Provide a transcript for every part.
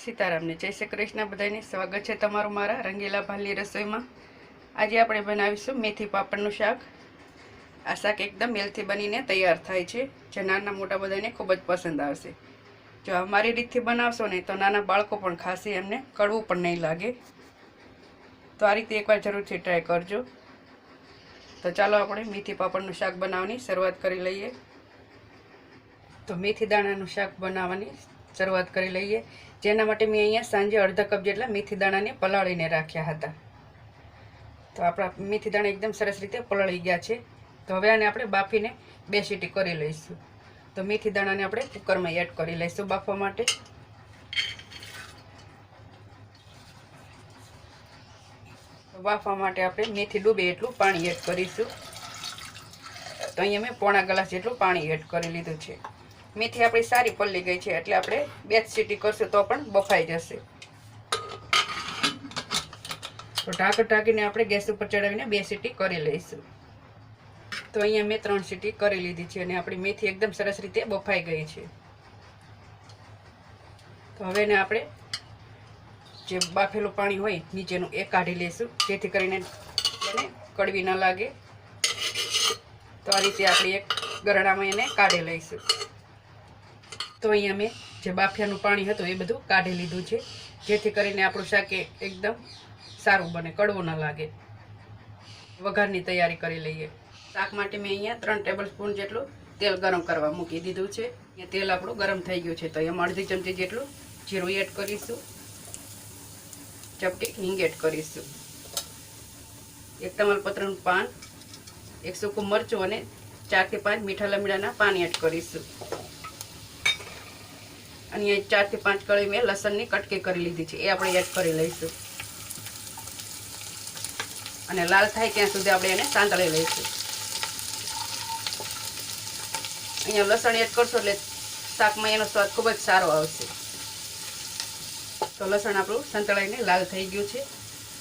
સીતારામને. જય શ્રી કૃષ્ણ બધાને. સ્વાગત છે તમારું મારા રંગીલા ભાલની રસોઈમાં. આજે આપણે બનાવીશું મેથી પાપડનું શાક. આ શાક એકદમ હેલ્થી બનીને તૈયાર થાય છે. જે નાના મોટા બધાને ખૂબ જ પસંદ આવશે. જો અમારી રીતથી બનાવશો ને તો નાના બાળકો પણ ખાશે એમને. કડવું પણ નહીં લાગે. તો આ રીતે એકવાર જરૂરથી ટ્રાય કરજો. તો ચાલો આપણે મેથી પાપડનું શાક બનાવવાની શરૂઆત કરી લઈએ. તો મેથી દાણાનું શાક બનાવવાની શરૂઆત કરી લઈએ. જેના માટે મેં અહીંયા સાંજે અડધા કપ જેટલા મેથી દાણાને પલાળીને રાખ્યા હતા. તો આપણા મેથી દાણા એકદમ સરસ રીતે પલાળી ગયા છે. તો હવે આને આપણે બાફીને બે સીટી કરી લઈશું. તો મેથી દાણાને આપણે કુકરમાં એડ કરી લઈશું બાફવા માટે. બાફવા માટે આપણે મેથી ડૂબે એટલું પાણી એડ કરીશું. તો અહીંયા મેં પોણા ગ્લાસ જેટલું પાણી એડ કરી લીધું છે. મેથી આપણી સારી પલળી ગઈ છે, એટલે આપણે બે જ સીટી કરશું તો પણ બફાઈ જશે. તો ઢાંકણ ઢાંકીને આપણે ગેસ ઉપર ચડાવીને બે સીટી કરી લઈશું. તો અહીંયા મેં ત્રણ સીટી કરી લીધી છે અને આપણી મેથી એકદમ સરસ રીતે બફાઈ ગઈ છે. તો હવે એને આપણે જે બાફેલું પાણી હોય નીચેનું એ કાઢી લઈશું, જેથી કરીને એને કડવી ન લાગે. તો આ રીતે આપણે એક ગરણામાં એને કાઢી લઈશું. તો અહીંયા મેં જે બાફિયાનું પાણી હતું એ બધું કાઢી લીધું છે. જેથી કરીને આપણું શાક એકદમ સારું બને, કડવું ન લાગે. વઘારની તૈયારી કરી લઈએ. શાક માટે મેં અહીંયા ત્રણ ટેબલ સ્પૂન જેટલું તેલ ગરમ કરવા મૂકી દીધું છે. અહીંયા તેલ આપણું ગરમ થઈ ગયું છે. તો એમાં અડધી ચમચી જેટલું જીરું એડ કરીશું. ચપટી હિંગ એડ કરીશું. એક તમાલપત્રનું પાન, એક સૂકું મરચું અને ચારથી પાંચ મીઠા લીમડાના પાન એડ કરીશું. અને અહીંયા ચારથી પાંચ કળી મેં લસણની કટકી કરી લીધી છે. એ આપણે એડ કરી લઈશું. અને લાલ થાય ત્યાં સુધી આપણે એને સાંતળી લઈશું. અહીંયા લસણ એડ કરશો એટલે શાકમાં એનો સ્વાદ ખૂબ જ સારો આવશે. તો લસણ આપણું સંતળાઈને લાલ થઈ ગયું છે.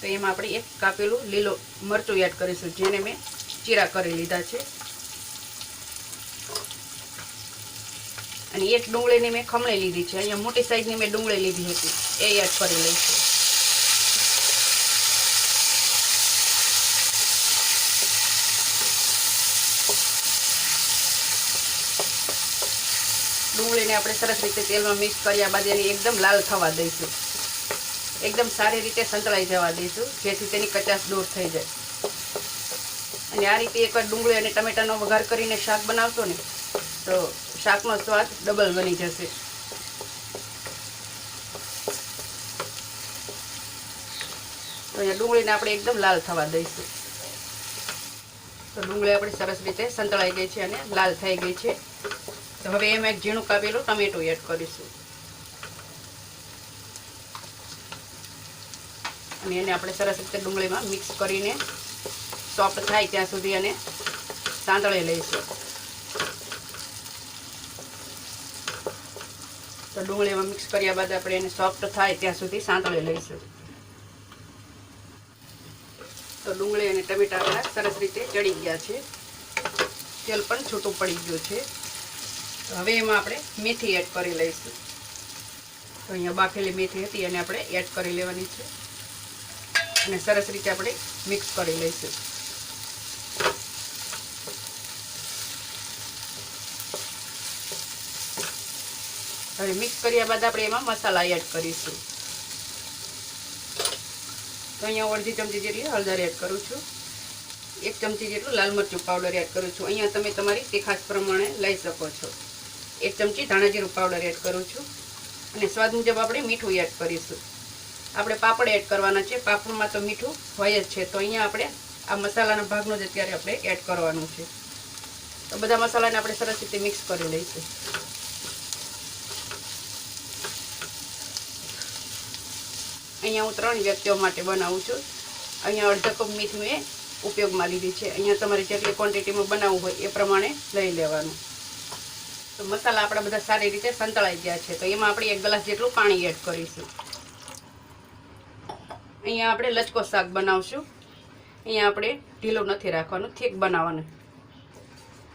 તો એમાં આપણે એક કાપેલું લીલો મરચું એડ કરીશું, જેને મેં ચીરા કરી લીધા છે. અને એક ડુંગળીની મેં ખમણી લીધી છે. અહીંયા મોટી સાઈઝની મેં ડુંગળી લીધી હતી. એ એડ કરી લઈશું. ડુંગળીને આપણે સરસ રીતે તેલમાં મિક્સ કર્યા બાદ એને એકદમ લાલ થવા દઈશું. એકદમ સારી રીતે સંતળાઈ જવા દઈશું, જેથી તેની કચાશ દૂર થઈ જાય. અને આ રીતે એકવાર ડુંગળી અને ટમેટાનો વઘાર કરીને શાક બનાવશો ને તો શાકનો સ્વાદ ડબલ બની જશે. તો અહીંયા ડુંગળીને આપણે એકદમ લાલ થવા દઈશું. તો ડુંગળી આપણી સરસ રીતે સંતળાઈ ગઈ છે અને લાલ થઈ ગઈ છે. તો હવે એમાં એક ઝીણું કાપેલું ટમેટું એડ કરીશું. અને એને આપણે સરસ રીતે ડુંગળીમાં મિક્સ કરીને સોફ્ટ થાય ત્યાં સુધી એને સાંતળી લઈશું. તો ડુંગળીમાં મિક્સ કર્યા બાદ આપણે એને સોફ્ટ થાય ત્યાં સુધી સાંતળી લઈશું. તો ડુંગળી અને ટમેટા આપણા સરસ રીતે ચડી ગયા છે. તેલ પણ છૂટું પડી ગયું છે. તો હવે એમાં આપણે મેથી એડ કરી લઈશું. તો અહીંયા બાફેલી મેથી હતી એને આપણે એડ કરી લેવાની છે. અને સરસ રીતે આપણે મિક્સ કરી લઈશું. હવે મિક્સ કર્યા બાદ આપણે એમાં મસાલા એડ કરીશું. તો અહીંયા અડધી ચમચી જેટલી હળદર એડ કરું છું. એક ચમચી જેટલું લાલ મરચું પાવડર એડ કરું છું. અહીંયા તમે તમારી તીખાશ પ્રમાણે લઈ શકો છો. એક ચમચી ધાણા જીરું પાવડર એડ કરું છું. અને સ્વાદ મુજબ આપણે મીઠું એડ કરીશું. આપણે પાપડ એડ કરવાના છે. પાપડમાં તો મીઠું હોય જ છે. તો અહીંયા આપણે આ મસાલાના ભાગનો જ અત્યારે આપણે એડ કરવાનું છે. તો બધા મસાલાને આપણે સરસ રીતે મિક્સ કરી લઈશું. અહીંયા હું ત્રણ વ્યક્તિઓ માટે બનાવું છું. અહીંયા અડધા કપ મીઠ મેં ઉપયોગમાં લીધી છે. અહીંયા તમારે જેટલી ક્વોન્ટિટીમાં બનાવવું હોય એ પ્રમાણે લઈ લેવાનું. તો મસાલા આપણા બધા સારી રીતે સંતળાઈ ગયા છે. તો એમાં આપણે એક ગ્લાસ જેટલું પાણી એડ કરીશું. અહીંયા આપણે લચકો શાક બનાવશું. અહીંયા આપણે ઢીલું નથી રાખવાનું, થીક બનાવવાનું.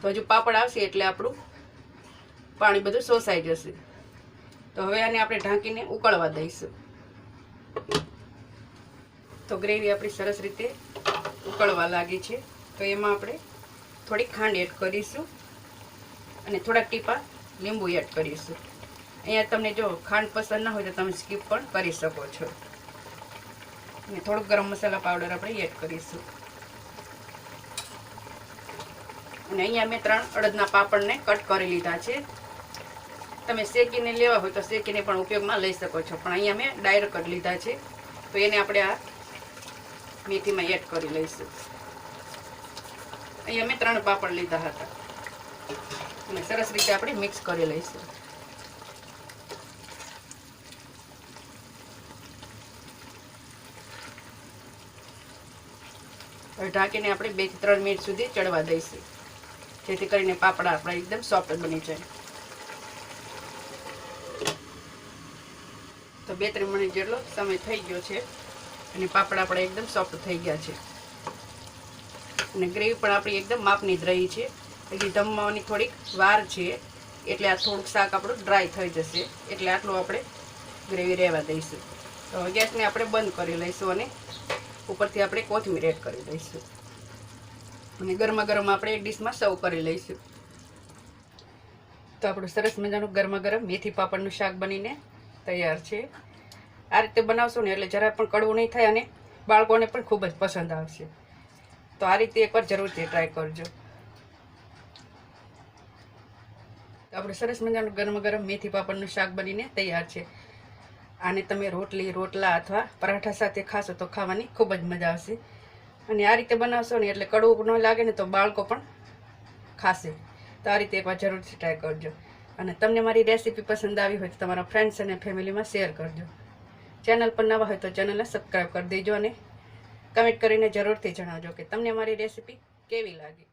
તો હજુ પાપડ આવશે એટલે આપણું પાણી બધું શોષાઈ જશે. તો હવે આને આપણે ઢાંકીને ઉકળવા દઈશું. તો ગ્રેવી આપણી સરસ રીતે ઉકળવા લાગી છે. તો એમાં આપણે થોડી ખાંડ એડ કરીશું અને થોડાક ટીપા લીંબુ એડ કરીશું. અહીંયા તમને જો ખાંડ પસંદ ના હોય તો તમે સ્કીપ પણ કરી શકો છો. અને થોડોક ગરમ મસાલા પાવડર આપણે એડ કરીશું. અને અહીંયા મેં ત્રણ અડદના પાપડને કટ કરી લીધા છે. તમે શેકીને લેવા હોય તો શેકીને પણ ઉપયોગમાં લઈ શકો છો. પણ અહીંયા મેં ડાયરેક્ટ કરી લીધા છે. તો એને આપણે આ મેથીમાં એડ કરી લઈશું. અહીંયા મેં ત્રણ પાપડ લીધા હતા. અને સરસ રીતે આપણે મિક્સ કરી લઈશું. ઢાંકીને આપણે બે ત્રણ મિનિટ સુધી ચડવા દઈશું. જેથી કરીને પાપડા આપણા એકદમ સોફ્ટ બની જાય. તો બે, ત્રણ મિનિટ જેટલો સમય થઈ ગયો છે. અને પાપડ આપણા એકદમ સોફ્ટ થઈ ગયા છે. અને ગ્રેવી પણ આપણી એકદમ માપની જ રહી છે. હજી ધમવાની થોડીક વાર છે. એટલે આ થોડુંક શાક આપણું ડ્રાય થઈ જશે. એટલે આટલું આપણે ગ્રેવી રહેવા દઈશું. તો ગેસને આપણે બંધ કરી લઈશું અને ઉપરથી આપણે કોથમીર એડ કરી દઈશું. અને ગરમા ગરમ આપણે એક ડીશમાં સર્વ કરી લઈશું. તો આપણું સરસ મજાનું ગરમા ગરમ મેથી પાપડનું શાક બનીને તૈયાર છે. આ રીતે બનાવશો ને એટલે જરા પણ કડવું નહીં થાય અને બાળકોને પણ ખૂબ જ પસંદ આવશે. તો આ રીતે એકવાર જરૂરથી ટ્રાય કરજો. આપણે સરસ મજાનું ગરમ ગરમ મેથી પાપડનું શાક બનીને તૈયાર છે. આને તમે રોટલી, રોટલા અથવા પરાઠા સાથે ખાશો તો ખાવાની ખૂબ જ મજા આવશે. અને આ રીતે બનાવશો ને એટલે કડવું ન લાગે ને તો બાળકો પણ ખાશે. તો આ રીતે એકવાર જરૂરથી ટ્રાય કરજો. અને તમને મારી રેસીપી પસંદ આવી હોય તો તમારા ફ્રેન્ડ્સ અને ફેમિલીમાં શેર કરજો. ચેનલ પર નવા હોય તો ચેનલને સબસ્ક્રાઈબ કરી દેજો અને કમેન્ટ કરીને જરૂરથી જણાવજો કે તમને મારી રેસીપી કેવી લાગી.